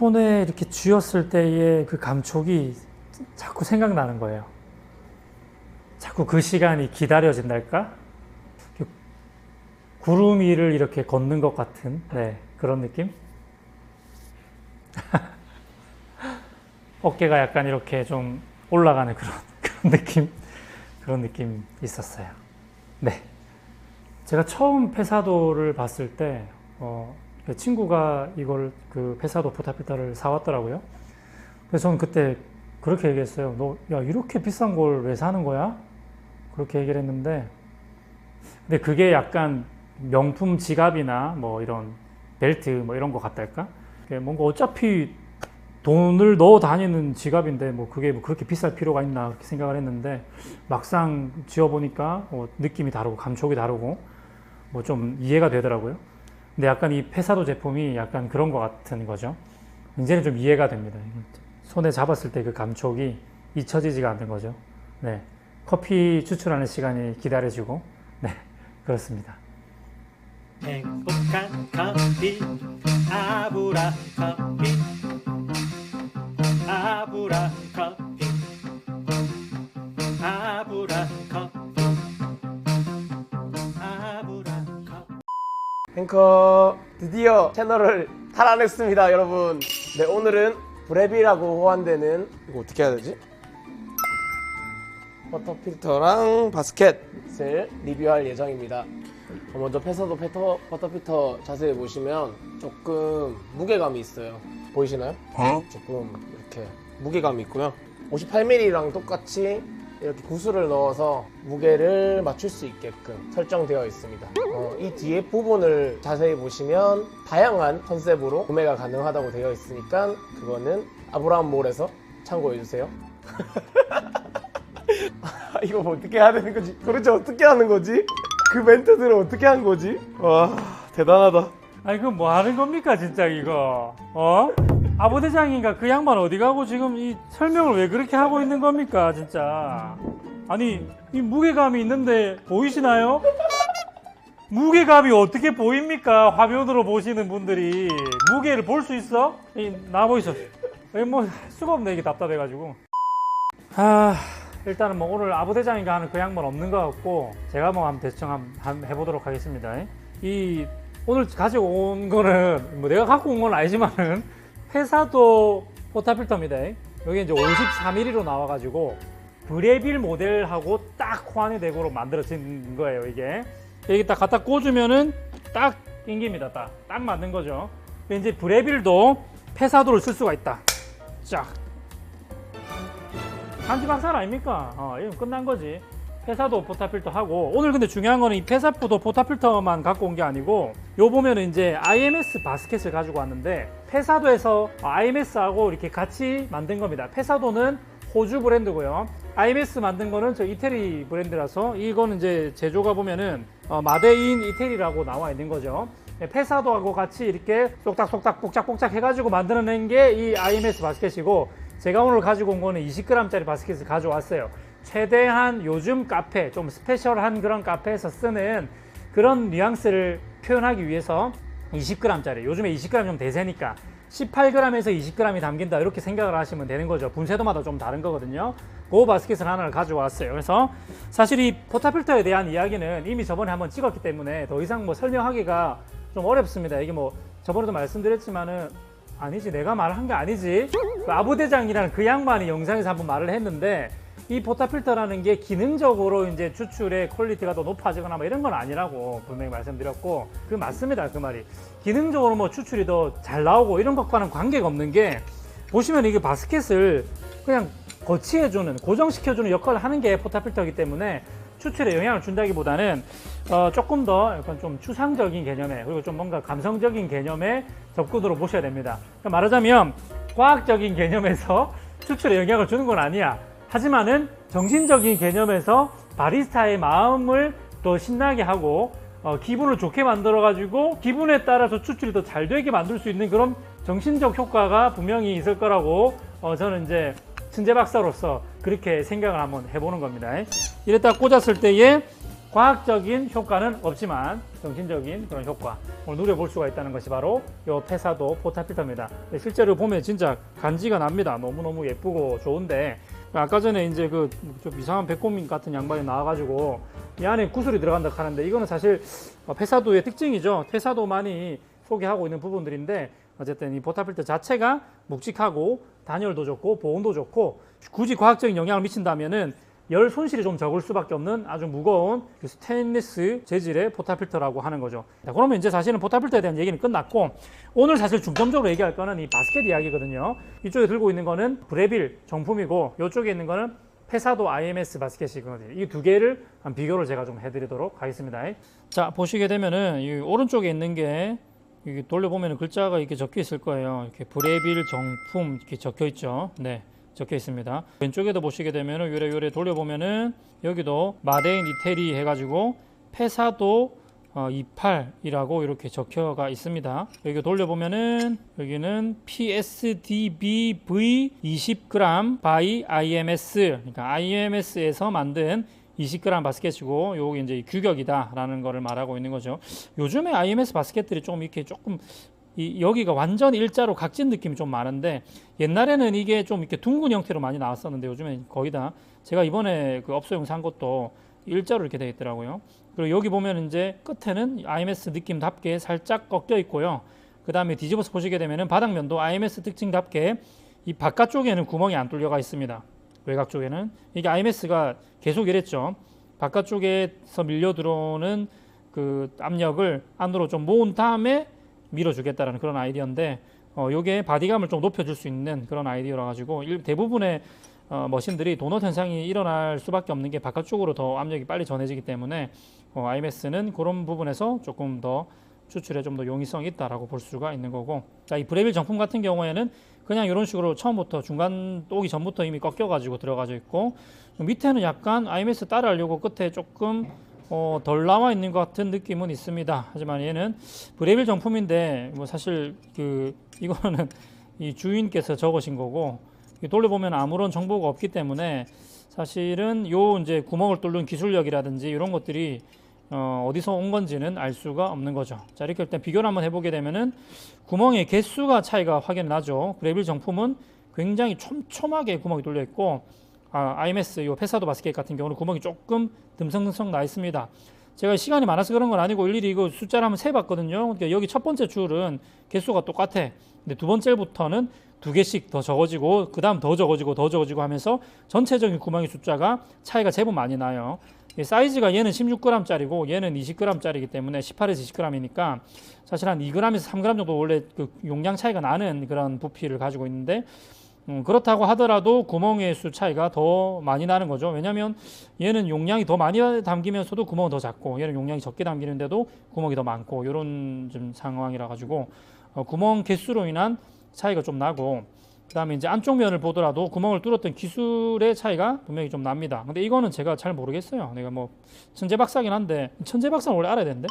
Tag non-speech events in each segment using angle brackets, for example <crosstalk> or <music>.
손에 이렇게 쥐었을 때의 그 감촉이 자꾸 생각나는 거예요. 자꾸 그 시간이 기다려진달까? 그 구름 위를 이렇게 걷는 것 같은 네, 그런 느낌? <laughs> 어깨가 약간 이렇게 좀 올라가는 그런, <laughs> 그런 느낌? 그런 느낌 있었어요. 네. 제가 처음 페사도를 봤을 때, 어, 그 친구가 이걸 그 페사도 포타피타를 사왔더라고요. 그래서 저는 그때 그렇게 얘기했어요. 너, 야, 이렇게 비싼 걸 왜 사는 거야? 그렇게 얘기를 했는데, 근데 그게 약간 명품 지갑이나 뭐 이런 벨트 뭐 이런 거 같달까? 뭔가 어차피 돈을 넣어 다니는 지갑인데 뭐 그게 뭐 그렇게 비쌀 필요가 있나 그렇게 생각을 했는데 막상 지어보니까 어, 느낌이 다르고 감촉이 다르고 뭐 좀 이해가 되더라고요. 근데 약간 이 페사도 제품이 약간 그런 것 같은 거죠. 이제는 좀 이해가 됩니다. 손에 잡았을 때 그 감촉이 잊혀지지가 않는 거죠. 네. 커피 추출하는 시간이 기다려지고, 네. <laughs> 그렇습니다. 행복한 커피 아브라 커피 아브라 커피 아브라 앵커 드디어 채널을 탈환했습니다 여러분. 네 오늘은 브랩이라고 호환되는 이거 어떻게 해야 되지? 버터 필터랑 바스켓을 리뷰할 예정입니다. 어, 먼저 페서도 페터, 버터 필터 자세히 보시면 조금 무게감이 있어요. 보이시나요? 조금 이렇게 무게감이 있고요. 58mm랑 똑같이 이렇게 구슬을 넣어서 무게를 맞출 수 있게끔 설정되어 있습니다. 어, 이 뒤에 부분을 자세히 보시면 다양한 컨셉으로 구매가 가능하다고 되어 있으니까 그거는 아브라함 몰에서 참고해 주세요. <laughs> 이거 뭐 어떻게 해야 되는 거지? 도대체 어떻게 하는 거지? 그 멘트들을 어떻게 한 거지? 와 대단하다. 아니, 그뭐 하는 겁니까, 진짜 이거? 어? 아부대장인가 그 양반 어디 가고 지금 이 설명을 왜 그렇게 하고 있는 겁니까, 진짜? 아니, 이 무게감이 있는데 보이시나요? 무게감이 어떻게 보입니까? 화면으로 보시는 분들이 무게를 볼 수 있어? 이, 나 보이소. 이 뭐, 할 수가 없네, 이게 답답해가지고. 아, 일단은 뭐 오늘 아부대장인가 하는 그 양반 없는 것 같고, 제가 뭐 한번 대충 한번 한- 해보도록 하겠습니다. 이, 오늘 가지고 온 거는, 뭐 내가 갖고 온 건 아니지만은, 페사도 포타필터입니다. 여기 이제 53mm로 나와가지고, 브레빌 모델하고 딱 호환이 되고로 만들어진 거예요, 이게. 여기 딱 갖다 꽂으면은 딱 낑깁니다. 딱. 딱 맞는 거죠. 이제 브레빌도 페사도를 쓸 수가 있다. 쫙. 한지박살 아닙니까? 어, 이건 끝난 거지. 페사도 포타필터 하고 오늘 근데 중요한 거는 이 페사포도 포타필터만 갖고 온 게 아니고 요 보면은 이제 IMS 바스켓을 가지고 왔는데 페사도에서 IMS하고 이렇게 같이 만든 겁니다. 페사도는 호주 브랜드고요. IMS 만든 거는 저 이태리 브랜드라서 이거는 이제 제조가 보면은 어, 마데인 이태리라고 나와 있는 거죠. 네, 페사도하고 같이 이렇게 쏙닥쏙닥 복작복작 해가지고 만들어낸 게 이 IMS 바스켓이고 제가 오늘 가지고 온 거는 20g짜리 바스켓을 가져왔어요. 최대한 요즘 카페, 좀 스페셜한 그런 카페에서 쓰는 그런 뉘앙스를 표현하기 위해서 20g짜리, 요즘에 20g 좀 대세니까 18g에서 20g이 담긴다 이렇게 생각을 하시면 되는 거죠. 분쇄도마다 좀 다른 거거든요. 그 바스켓을 하나를 가져왔어요. 그래서 사실 이 포타필터에 대한 이야기는 이미 저번에 한번 찍었기 때문에 더 이상 뭐 설명하기가 좀 어렵습니다. 이게 뭐 저번에도 말씀드렸지만은 아니지 내가 말한 게 아니지 그 아부대장이라는 그 양반이 영상에서 한번 말을 했는데 이 포타 필터라는 게 기능적으로 이제 추출의 퀄리티가 더 높아지거나 뭐 이런 건 아니라고 분명히 말씀드렸고 그 맞습니다 그 말이 기능적으로 뭐 추출이 더 잘 나오고 이런 것과는 관계가 없는 게 보시면 이게 바스켓을 그냥 거치해주는 고정시켜주는 역할을 하는 게 포타 필터이기 때문에 추출에 영향을 준다기보다는 어, 조금 더 약간 좀 추상적인 개념에 그리고 좀 뭔가 감성적인 개념의 접근으로 보셔야 됩니다. 그러니까 말하자면 과학적인 개념에서 <laughs> 추출에 영향을 주는 건 아니야. 하지만은 정신적인 개념에서 바리스타의 마음을 더 신나게 하고 어, 기분을 좋게 만들어 가지고 기분에 따라서 추출이 더 잘 되게 만들 수 있는 그런 정신적 효과가 분명히 있을 거라고 어, 저는 이제 천재 박사로서 그렇게 생각을 한번 해보는 겁니다. 이랬다 꽂았을 때에 과학적인 효과는 없지만 정신적인 그런 효과 을 누려볼 수가 있다는 것이 바로 이 페사도 포타필터입니다. 네, 실제로 보면 진짜 간지가 납니다. 너무너무 예쁘고 좋은데 아까 전에 이제 그 좀 이상한 백고민 같은 양반이 나와가지고 이 안에 구슬이 들어간다 하는데 이거는 사실 어, 페사도의 특징이죠. 페사도만이 소개하고 있는 부분들인데 어쨌든 이 포타필터 자체가 묵직하고 단열도 좋고 보온도 좋고 굳이 과학적인 영향을 미친다면은 열 손실이 좀 적을 수밖에 없는 아주 무거운 그 스테인리스 재질의 포타필터라고 하는 거죠. 자, 그러면 이제 사실은 포타필터에 대한 얘기는 끝났고 오늘 사실 중점적으로 얘기할 거는 이 바스켓 이야기거든요. 이쪽에 들고 있는 거는 브레빌 정품이고 이쪽에 있는 거는 페사도 IMS 바스켓이거든요. 이 두 개를 한 비교를 제가 좀 해드리도록 하겠습니다. 자 보시게 되면은 이 오른쪽에 있는 게 돌려보면 글자가 이렇게 적혀 있을 거예요. 이렇게 브레빌 정품 이렇게 적혀 있죠. 네. 적혀 있습니다. 왼쪽에도 보시게 되면 은 요래 요래 돌려보면은 여기도 마데인 이태리 해가지고 페사도 어, 28이라고 이렇게 적혀가 있습니다. 여기 돌려보면은 여기는 PSDBV 20g by IMS 그러니까 IMS에서 만든 20g 바스켓이고 요게 이제 규격이다라는 거를 말하고 있는 거죠. 요즘에 IMS 바스켓들이 좀 이렇게 조금 이 여기가 완전 일자로 각진 느낌이 좀 많은데 옛날에는 이게 좀 이렇게 둥근 형태로 많이 나왔었는데 요즘에 거의 다 제가 이번에 그 업소용 산 것도 일자로 이렇게 되어 있더라고요. 그리고 여기 보면 이제 끝에는 IMS 느낌답게 살짝 꺾여 있고요. 그 다음에 뒤집어서 보시게 되면은 바닥면도 IMS 특징답게 이 바깥쪽에는 구멍이 안 뚫려가 있습니다. 외곽 쪽에는 이게 IMS가 계속 이랬죠. 바깥쪽에서 밀려 들어오는 그 압력을 안으로 좀 모은 다음에 밀어주겠다라는 그런 아이디어인데 어, 요게 바디감을 좀 높여줄 수 있는 그런 아이디어라 가지고 일- 대부분의 어, 머신들이 도넛 현상이 일어날 수밖에 없는 게 바깥쪽으로 더 압력이 빨리 전해지기 때문에 어, IMS는 그런 부분에서 조금 더 추출에 좀 더 용이성이 있다라고 볼 수가 있는 거고 자 이 브레빌 정품 같은 경우에는 그냥 이런 식으로 처음부터 중간 오기 전부터 이미 꺾여가지고 들어가져 있고 밑에는 약간 IMS 따라하려고 끝에 조금 어, 덜 남아 있는 것 같은 느낌은 있습니다. 하지만 얘는 브레빌 정품인데 뭐 사실 그 이거는 <laughs> 이 주인께서 적으신 거고 이 돌려보면 아무런 정보가 없기 때문에 사실은 요 이제 구멍을 뚫는 기술력이라든지 이런 것들이 어, 어디서 온 건지는 알 수가 없는 거죠. 자 이렇게 일단 비교를 한번 해보게 되면은 구멍의 개수가 차이가 확연히 나죠. 브레빌 정품은 굉장히 촘촘하게 구멍이 뚫려 있고 아, IMS 요 페사도 바스켓 같은 경우는 구멍이 조금 듬성듬성 나 있습니다. 제가 시간이 많아서 그런 건 아니고 일일이 이거 숫자를 한번 세봤거든요. 그러니까 여기 첫 번째 줄은 개수가 똑같아. 근데 두 번째부터는 두 개씩 더 적어지고 그 다음 더 적어지고 더 적어지고 하면서 전체적인 구멍의 숫자가 차이가 제법 많이 나요. 이 사이즈가 얘는 16g짜리고 얘는 20g짜리이기 때문에 18에서 20g이니까 사실 한 2g에서 3g 정도 원래 그 용량 차이가 나는 그런 부피를 가지고 있는데 음, 그렇다고 하더라도 구멍의 수 차이가 더 많이 나는 거죠. 왜냐하면 얘는 용량이 더 많이 담기면서도 구멍은 더 작고 얘는 용량이 적게 담기는데도 구멍이 더 많고 이런 좀 상황이라 가지고 어, 구멍 개수로 인한 차이가 좀 나고 그다음에 이제 안쪽 면을 보더라도 구멍을 뚫었던 기술의 차이가 분명히 좀 납니다. 근데 이거는 제가 잘 모르겠어요. 내가 뭐 천재 박사긴 한데 천재 박사는 원래 알아야 되는데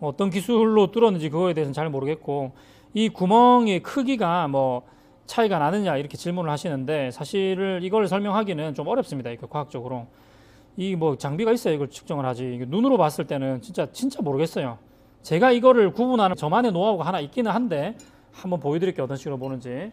어떤 기술로 뚫었는지 그거에 대해서는 잘 모르겠고 이 구멍의 크기가 뭐 차이가 나느냐 이렇게 질문을 하시는데 사실을 이걸 설명하기는 좀 어렵습니다. 이거 과학적으로 이 뭐 장비가 있어야 이걸 측정을 하지 눈으로 봤을 때는 진짜 진짜 모르겠어요. 제가 이거를 구분하는 저만의 노하우가 하나 있기는 한데 한번 보여드릴게요 어떤 식으로 보는지.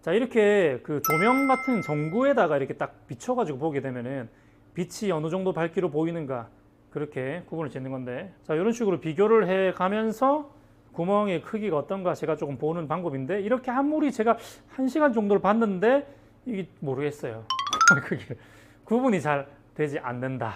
자 이렇게 그 조명 같은 전구에다가 이렇게 딱 비춰가지고 보게 되면은 빛이 어느 정도 밝기로 보이는가 그렇게 구분을 짓는 건데 자 이런 식으로 비교를 해 가면서 구멍의 크기가 어떤가 제가 조금 보는 방법인데 이렇게 아무리 제가 한 시간 정도를 봤는데 이게 모르겠어요. <laughs> 크기를 구분이 잘 되지 않는다.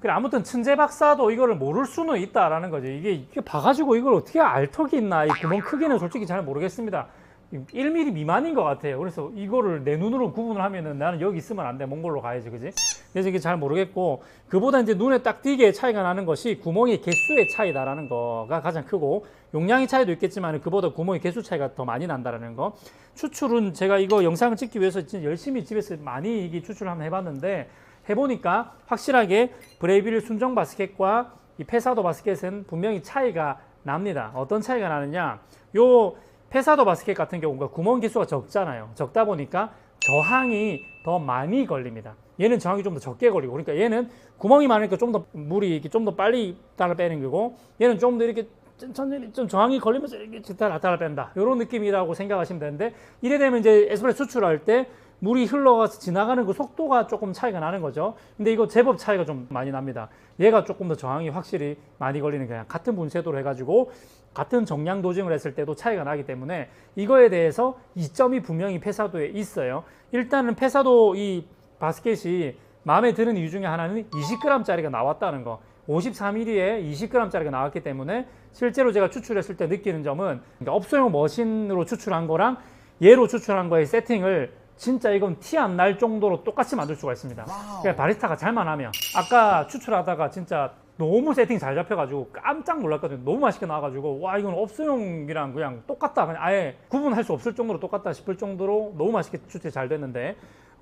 그래 아무튼 천재 박사도 이거를 모를 수는 있다라는 거죠. 이게 이게 봐가지고 이걸 어떻게 알 턱이 있나 이 구멍 크기는 솔직히 잘 모르겠습니다 1mm 미만인 것 같아요. 그래서 이거를 내 눈으로 구분을 하면은 나는 여기 있으면 안 돼. 몽골로 가야지. 그지? 그래서 이게 잘 모르겠고, 그보다 이제 눈에 딱 띄게 차이가 나는 것이 구멍의 개수의 차이다라는 거가 가장 크고, 용량의 차이도 있겠지만 그보다 구멍의 개수 차이가 더 많이 난다라는 거. 추출은 제가 이거 영상을 찍기 위해서 진짜 열심히 집에서 많이 이게 추출을 한번 해봤는데, 해보니까 확실하게 브레이빌 순정 바스켓과 이 페사도 바스켓은 분명히 차이가 납니다. 어떤 차이가 나느냐? 요 페사도 바스켓 같은 경우가 구멍 개수가 적잖아요. 적다 보니까 저항이 더 많이 걸립니다. 얘는 정확히 좀더 적게 걸리고 그러니까 얘는 구멍이 많으니까 좀 더 물이 이렇게 좀더 빨리 따라 빼는 거고 얘는 좀 더 이렇게 천천히 좀 저항이 걸리면서 이렇게 따라 따라 뺀다 이런 느낌이라고 생각하시면 되는데 이래 되면 이제 에스프레소 추출할 때 물이 흘러가서 지나가는 그 속도가 조금 차이가 나는 거죠. 근데 이거 제법 차이가 좀 많이 납니다. 얘가 조금 더 저항이 확실히 많이 걸리는 그냥 같은 분쇄도로 해가지고 같은 정량 도징을 했을 때도 차이가 나기 때문에 이거에 대해서 이점이 분명히 폐사도에 있어요. 일단은 폐사도 이 바스켓이 마음에 드는 이유 중에 하나는 20g짜리가 나왔다는 거. 53mm에 20g짜리가 나왔기 때문에 실제로 제가 추출했을 때 느끼는 점은 그러니까 업소용 머신으로 추출한 거랑 얘로 추출한 거의 세팅을 진짜 이건 티 안 날 정도로 똑같이 만들 수가 있습니다. 그러니까 바리스타가 잘만 하면 아까 추출하다가 진짜 너무 세팅 잘 잡혀가지고 깜짝 놀랐거든요. 너무 맛있게 나와가지고 와 이건 업소용이랑 그냥 똑같다. 그냥 아예 구분할 수 없을 정도로 똑같다 싶을 정도로 너무 맛있게 추출이 잘 됐는데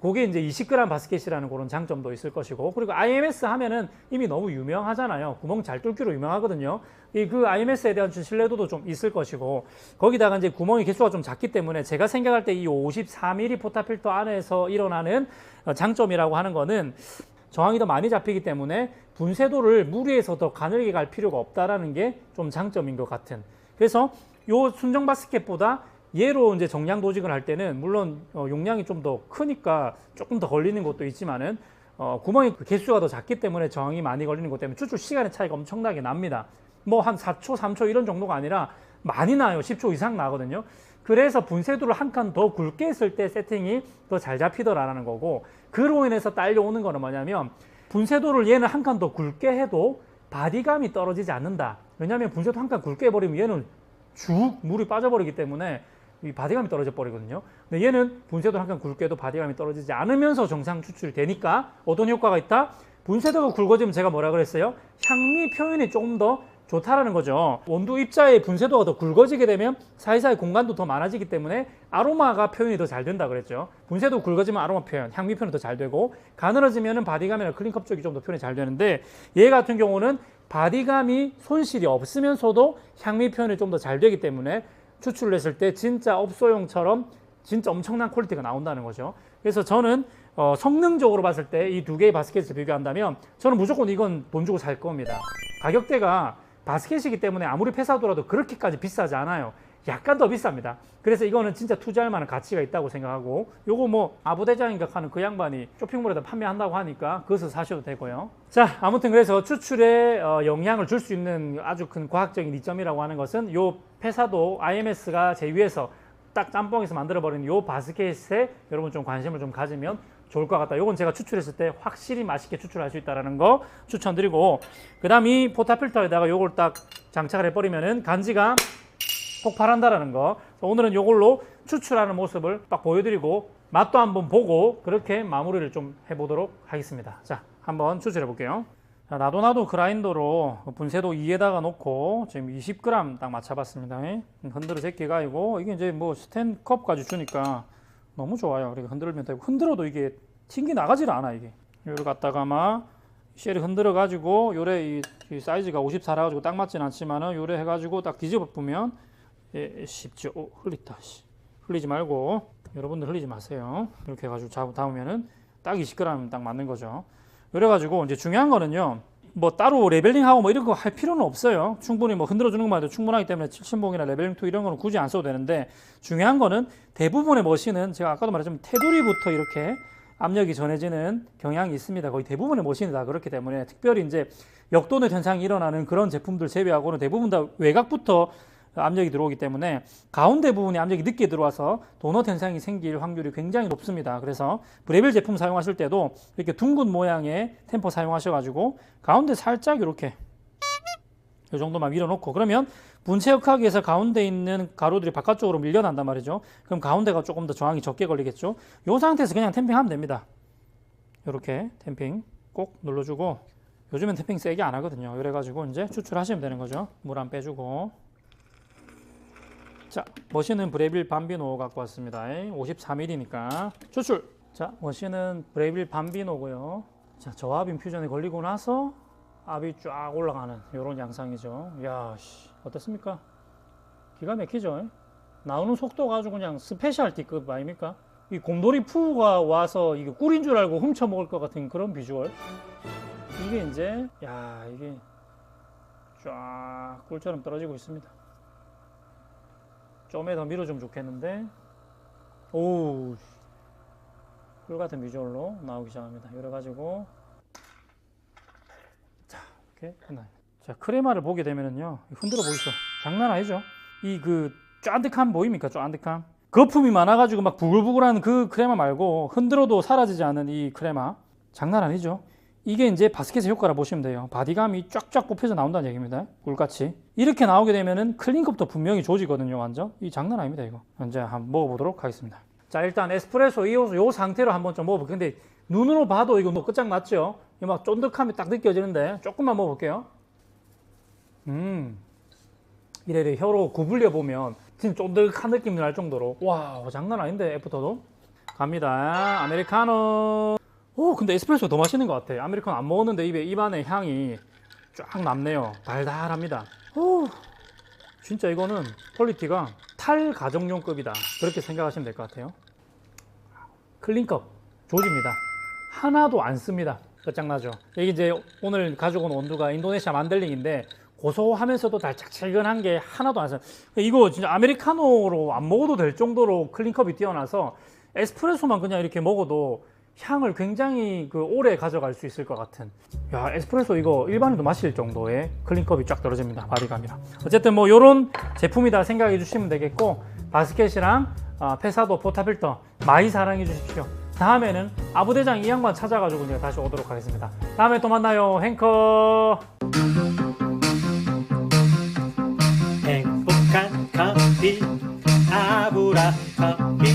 그게 이제 20g 바스켓이라는 그런 장점도 있을 것이고 그리고 IMS 하면은 이미 너무 유명하잖아요. 구멍 잘 뚫기로 유명하거든요. 이 그 IMS에 대한 신뢰도도 좀 있을 것이고 거기다가 이제 구멍의 개수가 좀 작기 때문에 제가 생각할 때 이 54mm 포타필터 안에서 일어나는 어, 장점이라고 하는 거는 저항이 더 많이 잡히기 때문에 분쇄도를 물 위에서 더 가늘게 갈 필요가 없다라는 게 좀 장점인 것 같은. 그래서 요 순정 바스켓보다 얘로 이제 정량 도직을 할 때는 물론 어, 용량이 좀 더 크니까 조금 더 걸리는 것도 있지만은 어, 구멍이 그 개수가 더 작기 때문에 저항이 많이 걸리는 것 때문에 추출 시간의 차이가 엄청나게 납니다. 뭐 한 4초, 3초 이런 정도가 아니라 많이 나요. 10초 이상 나거든요. 그래서 분쇄도를 한 칸 더 굵게 했을 때 세팅이 더 잘 잡히더라라는 거고 그로 인해서 딸려오는 거는 뭐냐면 분쇄도를 얘는 한 칸 더 굵게 해도 바디감이 떨어지지 않는다. 왜냐하면 분쇄도 한 칸 굵게 해버리면 얘는 쭉 물이 빠져버리기 때문에 이 바디감이 떨어져 버리거든요. 근데 얘는 분쇄도 한칸 굵게 해도 바디감이 떨어지지 않으면서 정상 추출이 되니까 어떤 효과가 있다? 분쇄도가 굵어지면 제가 뭐라 그랬어요? 향미 표현이 조금 더 좋다라는 거죠. 원두 입자의 분쇄도가 더 굵어지게 되면 사이사이 공간도 더 많아지기 때문에 아로마가 표현이 더 잘 된다 그랬죠. 분쇄도 굵어지면 아로마 표현, 향미 표현이 더 잘 되고 가늘어지면은 바디감이나 클린컵 쪽이 좀 더 표현이 잘 되는데 얘 같은 경우는 바디감이 손실이 없으면서도 향미 표현이 좀 더 잘 되기 때문에 추출을 했을 때 진짜 업소용처럼 진짜 엄청난 퀄리티가 나온다는 거죠. 그래서 저는 어, 성능적으로 봤을 때 이 두 개의 바스켓을 비교한다면 저는 무조건 이건 돈 주고 살 겁니다. 가격대가 바스켓이기 때문에 아무리 폐사도라도 그렇게까지 비싸지 않아요. 약간 더 비쌉니다. 그래서 이거는 진짜 투자할 만한 가치가 있다고 생각하고 요거 뭐 아부대장인가 하는 그 양반이 쇼핑몰에다 판매한다고 하니까 그것을 사셔도 되고요. 자 아무튼 그래서 추출에 어, 영향을 줄 수 있는 아주 큰 과학적인 이점이라고 하는 것은 요 폐사도 IMS가 제 위에서 딱 짬뽕에서 만들어버린 요 바스켓에 여러분 좀 관심을 좀 가지면 좋을 것 같다. 요건 제가 추출했을 때 확실히 맛있게 추출할 수 있다는 거 추천드리고 그 다음 이 포타필터에다가 요걸 딱 장착을 해버리면은 간지가 폭발한다라는 거. 오늘은 요걸로 추출하는 모습을 딱 보여드리고 맛도 한번 보고 그렇게 마무리를 좀 해보도록 하겠습니다. 자, 한번 추출해 볼게요. 자, 나도 나도 그라인더로 분쇄도 2에다가 놓고 지금 20g 딱 맞춰봤습니다. 흔들어 제끼가 아니고 이게 이제 뭐 스탠컵까지 주니까 너무 좋아요. 그러니까 흔들면 되고 흔들어도 이게 튕기 나가질 않아 이게. 요를 갖다가 막 쉘을 흔들어 가지고 요래 이, 이 사이즈가 54라 가지고 딱 맞진 않지만은 요래 해가지고 딱 뒤집어 보면 예, 쉽죠. 오, 흘리다. 씨. 흘리지 말고 여러분들 흘리지 마세요. 이렇게 해가지고 잡 담으면은 딱 20g 딱 맞는 거죠. 그래가지고 이제 중요한 거는요. 뭐 따로 레벨링하고 뭐 이런 거 할 필요는 없어요. 충분히 뭐 흔들어 주는 것만 해도 충분하기 때문에 7신봉이나 레벨링 2 이런 거는 굳이 안 써도 되는데 중요한 거는 대부분의 머신은 제가 아까도 말했지만 테두리부터 이렇게 압력이 전해지는 경향이 있습니다. 거의 대부분의 머신이 다 그렇기 때문에 특별히 이제 역도는 현상이 일어나는 그런 제품들 제외하고는 대부분 다 외곽부터 압력이 들어오기 때문에 가운데 부분에 압력이 늦게 들어와서 도넛 현상이 생길 확률이 굉장히 높습니다. 그래서 브레빌 제품 사용하실 때도 이렇게 둥근 모양의 템퍼 사용하셔가지고 가운데 살짝 이렇게 이 정도만 밀어놓고 그러면 분체역하기 위해서 가운데 있는 가루들이 바깥쪽으로 밀려난단 말이죠. 그럼 가운데가 조금 더 저항이 적게 걸리겠죠. 이 상태에서 그냥 템핑하면 됩니다. 이렇게 템핑 꼭 눌러주고 요즘엔 템핑 세게 안 하거든요. 그래가지고 이제 추출하시면 되는 거죠. 물 안 빼주고 자, 머신은 브레빌 밤비노 갖고 왔습니다. 54mm니까 추출. 자, 머신은 브레빌 밤비노고요. 자, 저압 인퓨전에 걸리고 나서 압이 쫙 올라가는 이런 양상이죠. 야, 씨, 어떻습니까? 기가 막히죠. 나오는 속도가 아주 그냥 스페셜티급 아닙니까? 이 곰돌이 푸가 와서 이게 꿀인 줄 알고 훔쳐 먹을 것 같은 그런 비주얼. 이게 이제 야 이게 쫙 꿀처럼 떨어지고 있습니다. 좀에 더 밀어주면 좋겠는데 오우 꿀 같은 비주얼로 나오기 시작합니다. 이래가지고 자 이렇게 끝나요. 자 크레마를 보게 되면은요 흔들어 보이죠? 장난 아니죠? 이 그 쫀득함 보입니까? 쫀득함 거품이 많아가지고 막 부글부글한 그 크레마 말고 흔들어도 사라지지 않은 이 크레마 장난 아니죠? 이게 이제 바스켓의 효과라 보시면 돼요. 바디감이 쫙쫙 뽑혀서 나온다는 얘기입니다. 꿀같이. 이렇게 나오게 되면은 클린컵도 분명히 조지거든요, 완전. 이 장난 아닙니다, 이거. 이제 한번 먹어보도록 하겠습니다. 자, 일단 에스프레소 이, 요 상태로 한번 좀 먹어볼게요. 근데 눈으로 봐도 이거 뭐 끝장났죠? 이 막 쫀득함이 딱 느껴지는데 조금만 먹어볼게요. 음. 이래 이래 혀로 구불려 보면 진짜 쫀득한 느낌이 날 정도로 와 장난 아닌데 애프터도 갑니다 아메리카노 오 근데 에스프레소 더 맛있는 것 같아. 아메리카노 안 먹었는데 입에 입안에 향이 쫙 남네요. 달달합니다. 오 진짜 이거는 퀄리티가 탈 가정용급이다. 그렇게 생각하시면 될 것 같아요. 클린컵 조집니다. 하나도 안 씁니다. 끝장나죠. 이게 이제 오늘 가지고 온 원두가 인도네시아 만델링인데 고소하면서도 달짝지근한 게 하나도 안 써요. 이거 진짜 아메리카노로 안 먹어도 될 정도로 클린컵이 뛰어나서 에스프레소만 그냥 이렇게 먹어도 향을 굉장히 그 오래 가져갈 수 있을 것 같은. 야 에스프레소 이거 일반인도 마실 정도의 클린컵이 쫙 떨어집니다. 바디감이랑 어쨌든 뭐 요런 제품이다 생각해 주시면 되겠고 바스켓이랑 아, 페사도 포타필터 많이 사랑해 주십시오. 다음에는 아부대장 이 양반 찾아가지고 제가 다시 오도록 하겠습니다. 다음에 또 만나요. 행커! 행복한 커피 아브라 커피